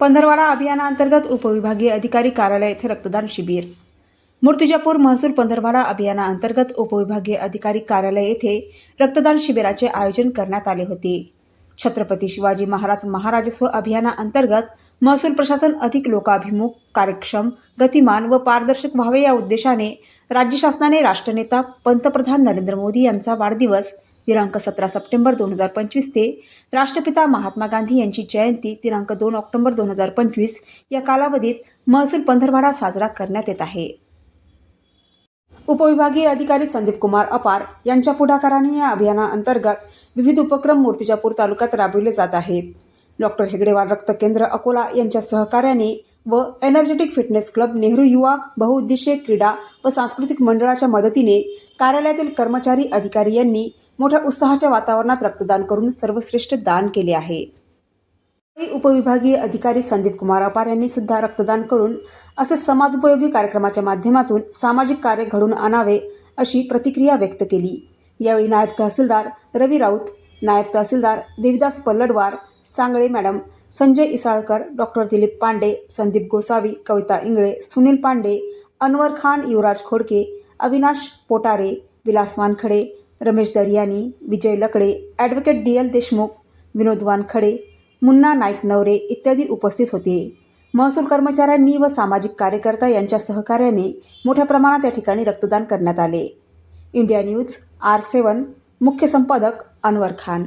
पंधरवाडा अभियानाअंतर्गत उपविभागीय अधिकारी कार्यालय येथे रक्तदान शिबिर. मूर्तिजापूर महसूल पंधरवाडा अभियानाअंतर्गत उपविभागीय अधिकारी कार्यालय येथे रक्तदान शिबिराचे आयोजन करण्यात आले होते. छत्रपती शिवाजी महाराज महाराजस्व अभियानाअंतर्गत महसूल प्रशासन अधिक लोकाभिमुख कार्यक्षम गतिमान व पारदर्शक व्हावे या उद्देशाने राज्य शासनाने राष्ट्रनेता पंतप्रधान नरेंद्र मोदी यांचा वाढदिवस दिनांक सतरा सप्टेंबर दोन हजार पंचवीस ते राष्ट्रपिता महात्मा गांधी यांची जयंती दिनांक दोन ऑक्टोबर दोन हजार पंचवीस या कालावधीत महसूल पंधरवाडा साजरा करण्यात येत आहे. उपविभागीय अधिकारी संदीप कुमार अपार यांच्या पुढाकाराने या अभियानाअंतर्गत विविध उपक्रम मूर्तिजापूर तालुक्यात राबविले जात आहेत. डॉक्टर हेगडेवार रक्त केंद्र अकोला यांच्या सहकार्याने व एनर्जेटिक फिटनेस क्लब नेहरू युवा बहुउद्देशीय क्रीडा व सांस्कृतिक मंडळाच्या मदतीने कार्यालयातील कर्मचारी अधिकारी यांनी मोठ्या उत्साहाच्या वातावरणात रक्तदान करून सर्वश्रेष्ठ दान केले आहे. उपविभागीय अधिकारी संदीप कुमार अपार यांनी सुद्धा रक्तदान करून असे समाजोपयोगी कार्यक्रमाच्या माध्यमातून सामाजिक कार्य घडून आणावे अशी प्रतिक्रिया व्यक्त केली. यावेळी नायब tahsildar Ravi Raut naib tahsildar Devidas Palladwar Sangle madam Sanjay Isalkar doctor Dilip Pande Sandeep Gosavi Kavita Ingle Sunil Pande Anwar Khan Yuvraj Khodke Avinash Potare Vilas Wankhade Ramesh Daryani Vijay Lakde advocate D L Deshmukh Vinod Wankhade Munna Naik Navare इत्यादी उपस्थित होते. महसूल कर्मचाऱ्यांनी व सामाजिक कार्यकर्ता यांच्या सहकार्याने मोठ्या प्रमाणात या ठिकाणी रक्तदान करण्यात आले. इंडिया न्यूज आर सेवन मुख्य संपादक अनवर खान.